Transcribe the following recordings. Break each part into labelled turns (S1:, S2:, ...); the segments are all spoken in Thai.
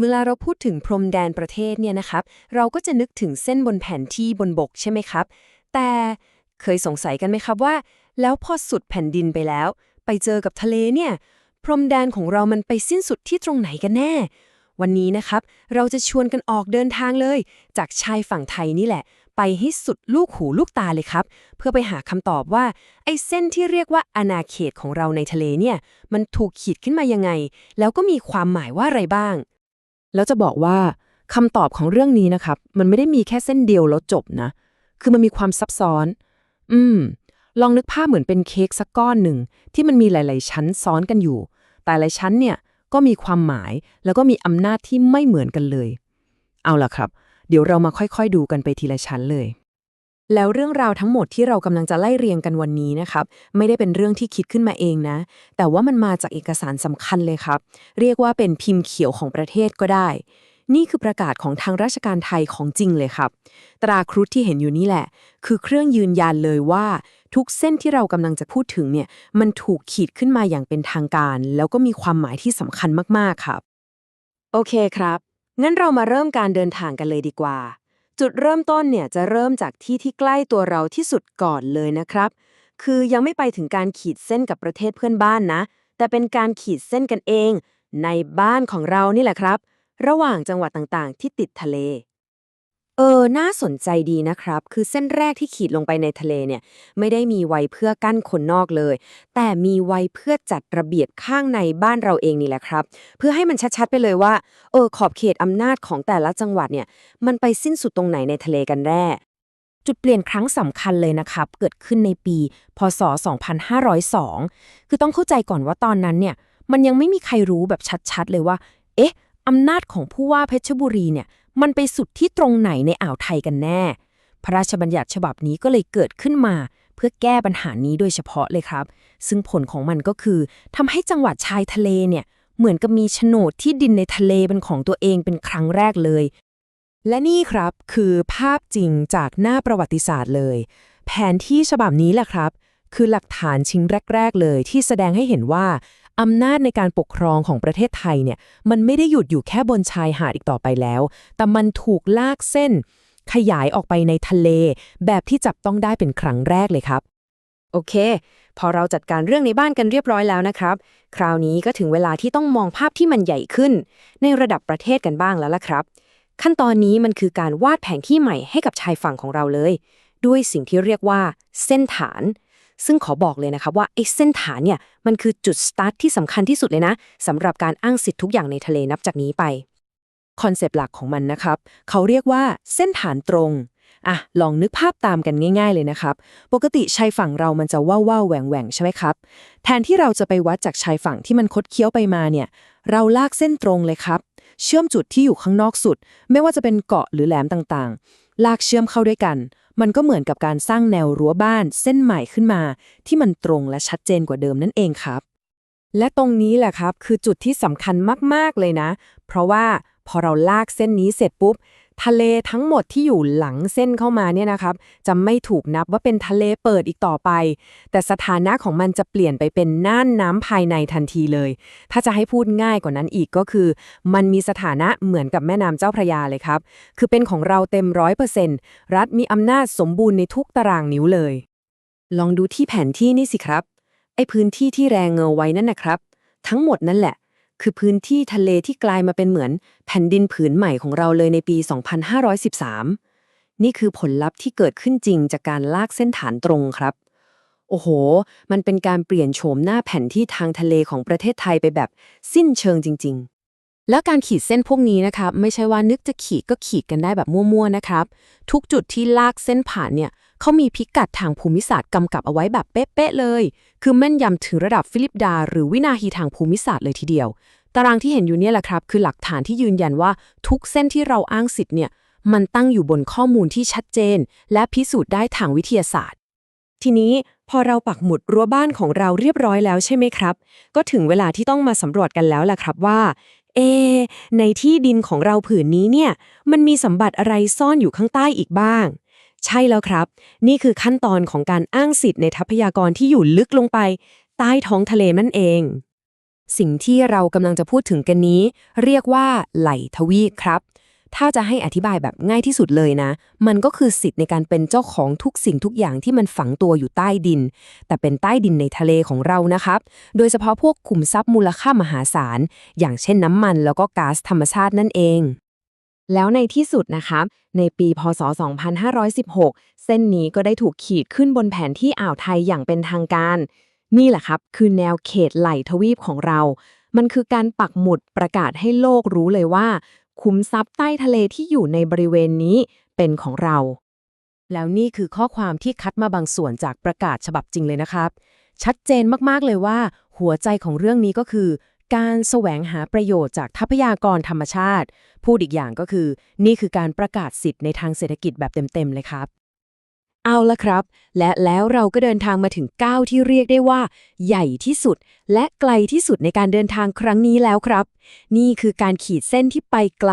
S1: เวลาเราพูดถึงพรมแดนประเทศเนี่ยนะครับ เราก็จะนึกถึงเส้นบนแผนที่บนบกใช่ไหมครับ แต่เคยสงสัยกันไหมครับว่า แล้วพอสุดแผ่นดินไปแล้ว ไปเจอกับทะเลเนี่ย พรมแดนของเรามันไปสิ้นสุดที่ตรงไหนกันแน่ วันนี้นะครับ เราจะชวนกันออกเดินทางเลย จากชายฝั่งไทยนี่แหละ ไปให้สุดลูกหูลูกตาเลยครับ เพื่อไปหาคำตอบว่า ไอ้เส้นที่เรียกว่าอาณาเขตของเราในทะเลเนี่ย มันถูกขีดขึ้นมายังไง แล้วก็มีความหมายว่าอะไรบ้าง
S2: แล้วจะบอกว่าคำตอบของเรื่องนี้นะครับ มันไม่ได้มีแค่เส้นเดียวแล้วจบนะ คือมันมีความซับซ้อน อืม ลองนึกภาพเหมือนเป็นเค้กสักก้อนหนึ่ง ที่มันมีหลาย ๆ ชั้นซ้อนกันอยู่ แต่ละชั้นเนี่ยก็มีความหมายแล้วก็มีอำนาจที่ไม่เหมือนกันเลย เอาล่ะครับ เดี๋ยวเรามาค่อย ๆ ดูกันไปทีละชั้นเลย แล้วเรื่องราวทั้งหมดที่เรากำลังจะไล่เรียงกันวันนี้นะครับ ไม่ได้เป็นเรื่องที่คิดขึ้นมาเองนะ แต่ว่ามันมาจากเอกสารสำคัญเลยครับ เรียกว่าเป็นพิมพ์เขียวของประเทศก็ได้ นี่คือประกาศของทางราชการไทยของจริงเลยครับ ตราครุฑที่เห็นอยู่นี่แหละ คือเครื่องยืนยันเลยว่า ทุกเส้นที่เรากำลังจะพูดถึงเนี่ยมันถูกขีดขึ้นมาอย่างเป็นทางการ แล้วก็มีความหมายที่สำคัญมากๆครับ
S1: โอเคครับงั้นเรามาเริ่มการเดินทางกันเลยดีกว่า จุดเริ่มต้นเนี่ยจะเริ่มจากที่ที่ใกล้ตัวเราที่สุดก่อนเลยนะครับ คือยังไม่ไปถึงการขีดเส้นกับประเทศเพื่อนบ้านนะ แต่เป็นการขีดเส้นกันเอง ในบ้านของเรานี่แหละครับ ระหว่างจังหวัดต่างๆ ที่ติดทะเล เออ น่าสนใจดีนะครับ คือเส้นแรกที่ขีดลงไปในทะเลเนี่ย ไม่ได้มีไว้เพื่อกั้นคนนอกเลย แต่มีไว้เพื่อจัดระเบียบข้างในบ้านเราเองนี่แหละครับ เพื่อให้มันชัดๆไปเลยว่า เออ ขอบเขตอำนาจของแต่ละจังหวัดเนี่ย มันไปสิ้นสุดตรงไหนในทะเลกันแน่จุดเปลี่ยนครั้งสำคัญเลยนะครับ เกิดขึ้นในปี พศ 2502 คือต้องเข้าใจก่อนว่าตอนนั้นเนี่ย มันยังไม่มีใครรู้แบบชัดๆเลยว่า เอ๊ะอำนาจของผู้ว่าเพชรบุรีเนี่ย มันไปสุดที่ตรงไหนในอ่าวไทยกันแน่ พระราชบัญญัติฉบับนี้ก็เลยเกิดขึ้นมา เพื่อแก้ปัญหานี้โดยเฉพาะเลยครับ ซึ่งผลของมันก็คือทำให้จังหวัดชายทะเลเนี่ยเหมือนกับมีโฉนดที่ดินในทะเลเป็นของตัวเองเป็นครั้งแรกเลย
S2: และนี่ครับคือภาพจริงจากหน้าประวัติศาสตร์เลย แผนที่ฉบับนี้แหละครับ คือหลักฐานชิ้นแรก ๆ เลยที่แสดงให้เห็นว่า อำนาจในการปกครองของประเทศไทยเนี่ยมันไม่ได้หยุดอยู่แค่บนชายหาดอีกต่อไปแล้ว แต่มันถูกลากเส้น ขยายออกไปในทะเล แบบที่จับต้องได้เป็นครั้งแรกเลยครับ
S1: โอเค พอเราจัดการเรื่องในบ้านกันเรียบร้อยแล้วนะครับ คราวนี้ก็ถึงเวลาที่ต้องมองภาพที่มันใหญ่ขึ้น ในระดับประเทศกันบ้างแล้วล่ะครับ ขั้นตอนนี้มันคือการวาดแผนที่ใหม่ให้กับชายฝั่งของเราเลย ด้วยสิ่งที่เรียกว่า เส้นฐาน ซึ่งขอบอกเลยนะครับว่าไอ้เส้นฐานเนี่ยมันคือจุดสตาร์ทที่สำคัญที่สุดเลยนะสำหรับการอ้างสิทธิ์ทุกอย่างในทะเลนับจากนี้ไป
S2: คอนเซปต์หลักของมันนะครับเขาเรียกว่าเส้นฐานตรงอะลองนึกภาพตามกันง่าย ๆ เลยนะครับ ปกติชายฝั่งเรามันจะว่าวๆแหว่งแหว่งๆใช่ไหมครับ แทนที่เราจะไปวัดจากชายฝั่งที่มันคดเคี้ยวไปมาเนี่ย เราลากเส้นตรงเลยครับ เชื่อมจุดที่อยู่ข้างนอกสุด ไม่ว่าจะเป็นเกาะหรือแหลมต่างๆ ลากเชื่อมเข้าด้วยกัน มันก็เหมือนกับการสร้างแนวรั้วบ้านเส้นใหม่ขึ้นมา ที่มันตรงและชัดเจนกว่าเดิมนั่นเองครับ และตรงนี้แหละครับคือจุดที่สำคัญมากๆเลยนะ เพราะว่าพอเราลากเส้นนี้เสร็จปุ๊บ ทะเลทั้งหมดที่อยู่หลังเส้นเข้ามาเนี่ยนะครับ จะไม่ถูกนับว่าเป็นทะเลเปิดอีกต่อไป แต่สถานะของมันจะเปลี่ยนไปเป็นน่านน้ำภายในทันทีเลย ถ้าจะให้พูดง่ายกว่านั้นอีกก็คือ มันมีสถานะเหมือนกับแม่น้ำเจ้าพระยาเลยครับ คือเป็นของเราเต็มร้อยเปอร์เซ็นต์รัฐมีอำนาจสมบูรณ์ในทุกตารางนิ้วเลย ลองดูที่แผนที่นี่สิครับ ไอพื้นที่ที่แรงเงาไว้นั่นนะครับ ทั้งหมดนั่นแหละ คือพื้นที่ทะเลที่กลายมาเป็นเหมือนแผ่นดินผืนใหม่ของเราเลยในปี 2513 นี่คือผลลัพธ์ที่เกิดขึ้นจริงจากการลากเส้นฐานตรงครับ โอ้โห มันเป็นการเปลี่ยนโฉมหน้าแผ่นที่ทางทะเลของประเทศไทยไปแบบสิ้นเชิงจริงๆ แล้วการขีดเส้นพวกนี้นะครับไม่ใช่ว่านึกจะขีดก็ขีดกันได้แบบมั่วๆนะครับ ทุกจุดที่ลากเส้นผ่านเนี่ยเขามีพิกัดทางภูมิศาสตร์กำกับเอาไว้แบบเป๊ะๆเลย คือแม่นยำถึงระดับฟิลิปดา หรือวินาทีทางภูมิศาสตร์เลยทีเดียว ตารางที่เห็นอยู่เนี่ยแหละครับ คือหลักฐานที่ยืนยันว่าทุกเส้นที่เราอ้างสิทธิ์เนี่ยมันตั้งอยู่บนข้อมูลที่ชัดเจน และพิสูจน์ได้ทางวิทยาศาสตร์ ทีนี้พอเราปักหมุดรั้วบ้านของเราเรียบร้อยแล้วใช่ไหมครับ ก็ถึงเวลาที่ต้องมาสำรวจกันแล้วล่ะครับว่า เอ ในที่ดินของเราผืนนี้เนี่ย มันมีสมบัติอะไรซ่อนอยู่ข้างใต้อีกบ้าง ใช่แล้วครับ นี่คือขั้นตอนของการอ้างสิทธิ์ในทรัพยากรที่อยู่ลึกลงไป ใต้ท้องทะเลนั่นเอง สิ่งที่เรากำลังจะพูดถึงกันนี้ เรียกว่าไหลทวีปครับ ถ้าจะให้อธิบายแบบง่ายที่สุดเลยนะ มันก็คือสิทธิ์ในการเป็นเจ้าของทุกสิ่งทุกอย่างที่มันฝังตัวอยู่ใต้ดิน แต่เป็นใต้ดินในทะเลของเรานะครับ โดยเฉพาะพวกขุมทรัพย์มูลค่ามหาศาล อย่างเช่นน้ำมันแล้วก็ก๊าซธรรมชาตินั่นเอง
S1: แล้วในที่สุดนะครับในปีพศ 2516 เส้นนี้ก็ได้ถูกขีดขึ้นบนแผนที่อ่าวไทยอย่างเป็นทางการ นี่แหละครับ คือแนวเขตไหลทวีปของเรามันคือการปักหมุดประกาศให้โลกรู้เลยว่า คุ้มทรัพย์ใต้ทะเลที่อยู่ในบริเวณนี้เป็นของเรา
S2: แล้วนี่คือข้อความที่คัดมาบางส่วนจากประกาศฉบับจริงเลยนะครับ ชัดเจนมากๆเลยว่า หัวใจของเรื่องนี้ก็คือ การแสวงหาประโยชน์จากทรัพยากรธรรมชาติ พูดอีกอย่างก็คือ นี่คือการประกาศสิทธิ์ในทางเศรษฐกิจแบบเต็มๆเลยครับ
S1: เอาละครับ และแล้วเราก็เดินทางมาถึงก้าวที่เรียกได้ว่า ใหญ่ที่สุด และไกลที่สุดในการเดินทางครั้งนี้แล้วครับ นี่คือการขีดเส้นที่ไปไกล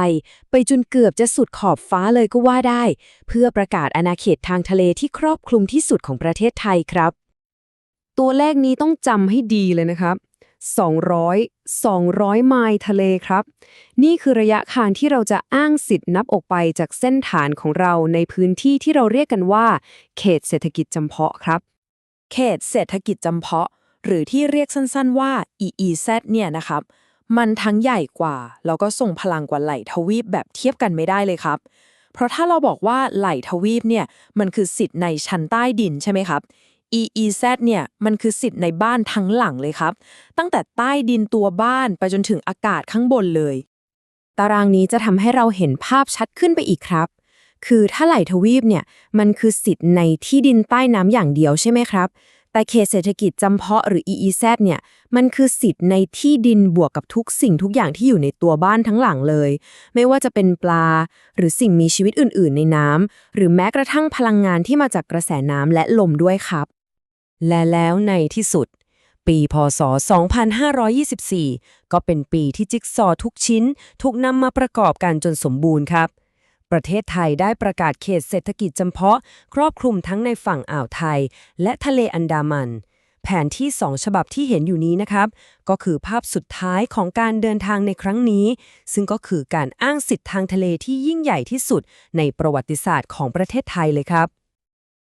S1: ไปจนเกือบจะสุดขอบฟ้าเลยก็ว่าได้ เพื่อประกาศอาณาเขตทางทะเลที่ครอบคลุมที่สุดของประเทศไทยครับ ตัวเลขนี้ต้องจำให้ดีเลยนะครับ 200 ไมล์ทะเลครับ นี่คือระยะทางที่เราจะอ้างสิทธิ์นับออกไปจากเส้นฐานของเราในพื้นที่ที่เราเรียกกันว่า เขตเศรษฐกิจจำเพาะครับ
S2: เขตเศรษฐกิจจำเพาะ หรือที่เรียกสั้นๆว่า EEZ เนี่ยนะครับ มันทั้งใหญ่กว่า แล้วก็ส่งพลังกว่าไหลทวีปแบบเทียบกันไม่ได้เลยครับ เพราะถ้าเราบอกว่าไหลทวีปเนี่ยมันคือสิทธิ์ในชั้นใต้ดินใช่ไหมครับ EEZ เนี่ยมันคือสิทธิ์ในบ้านทั้งหลังเลยครับ ตั้งแต่ใต้ดินตัวบ้านไปจนถึงอากาศข้างบนเลย
S1: ตารางนี้จะทำให้เราเห็นภาพชัดขึ้นไปอีกครับ คือถ้าไหลทวีปเนี่ยมันคือสิทธิ์ในที่ดินใต้น้ำอย่างเดียวใช่ไหมครับ แต่เขตเศรษฐกิจจำเพาะหรือ EEZ เนี่ยมันคือสิทธิ์ในที่ดินบวกกับทุกสิ่งทุกอย่างที่อยู่ในตัวบ้านทั้งหลังเลย ไม่ว่าจะเป็นปลา หรือสิ่งมีชีวิตอื่น ๆ ในน้ำหรือแม้กระทั่งพลังงานที่มาจากกระแสน้ำและลมด้วยครับ
S2: และแล้วในที่สุด ปีพศ 2524 ก็เป็นปีที่จิ๊กซอว์ทุกชิ้น ถูกนำมาประกอบกันจนสมบูรณ์ครับ ประเทศไทยได้ประกาศเขตเศรษฐกิจจำเพาะ ครอบคลุมทั้งในฝั่งอ่าวไทย และทะเลอันดามันแผนที่ 2 ฉบับที่เห็นอยู่นี้นะครับ ก็คือภาพสุดท้ายของการเดินทางในครั้งนี้ ซึ่งก็คือการอ้างสิทธิ์ทางทะเลที่ยิ่งใหญ่ที่สุดในประวัติศาสตร์ของประเทศไทยเลยครับ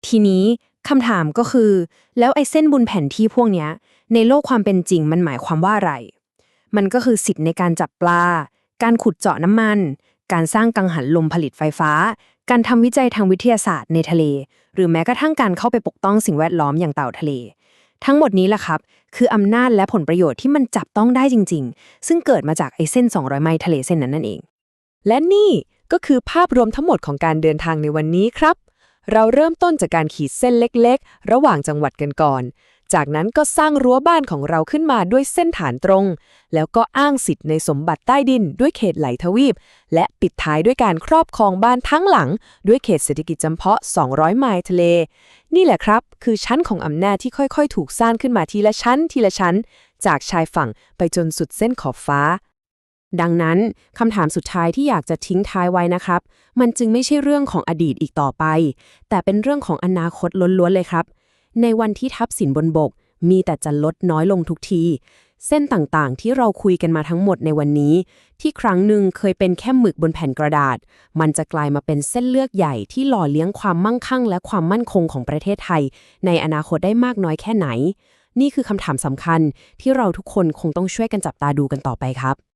S1: ทีนี้ คำถามก็คือ แล้วไอ้เส้นบุญแผนที่พวกเนี้ย ในโลกความเป็นจริงมันหมายความว่าอะไร มันก็คือสิทธิ์ในการจับปลา การขุดเจาะน้ำมัน การสร้างกังหันลมผลิตไฟฟ้า การทำวิจัยทางวิทยาศาสตร์ในทะเล หรือแม้กระทั่งการเข้าไปปกป้องสิ่งแวดล้อมอย่างเต่าทะเล ทั้งหมดนี้แหละครับ คืออำนาจและผลประโยชน์ที่มันจับต้องได้จริง ๆ ซึ่งเกิดมาจากไอ้เส้น 200 ไมล์ทะเลเส้นนั้นนั่นเอง
S2: และนี่ก็คือภาพรวมทั้งหมดของการเดินทางในวันนี้ครับ เราเริ่มต้นจากการขีดเส้นเล็กๆ ระหว่างจังหวัดกันก่อน จากนั้นก็สร้างรั้วบ้านของเราขึ้นมาด้วยเส้นฐานตรง แล้วก็อ้างสิทธิ์ในสมบัติใต้ดินด้วยเขตไหลทวีป และปิดท้ายด้วยการครอบครองบ้านทั้งหลัง ด้วยเขตเศรษฐกิจจำเพาะ 200 ไมล์ทะเล นี่แหละครับ คือชั้นของอำนาจที่ค่อยๆ ถูกสร้างขึ้นมาทีละชั้นทีละชั้น จากชายฝั่งไปจนสุดเส้นขอบฟ้า
S1: ดังนั้นคำถามสุดท้ายที่อยากจะทิ้งท้ายไว้นะครับ มันจึงไม่ใช่เรื่องของอดีตอีกต่อไป แต่เป็นเรื่องของอนาคตล้วนๆเลยครับ ในวันที่ทับสินบนบก มีแต่จะลดน้อยลงทุกที เส้นต่างๆ ที่เราคุยกันมาทั้งหมดในวันนี้ ที่ครั้งหนึ่งเคยเป็นแค่หมึกบนแผ่นกระดาษ มันจะกลายมาเป็นเส้นเลือกใหญ่ที่หล่อเลี้ยงความมั่งคั่ง และความมั่นคงของประเทศไทย ในอนาคตได้มากน้อยแค่ไหน นี่คือคำถามสำคัญที่เราทุกคนคงต้องช่วยกันจับตาดูกันต่อไปครับ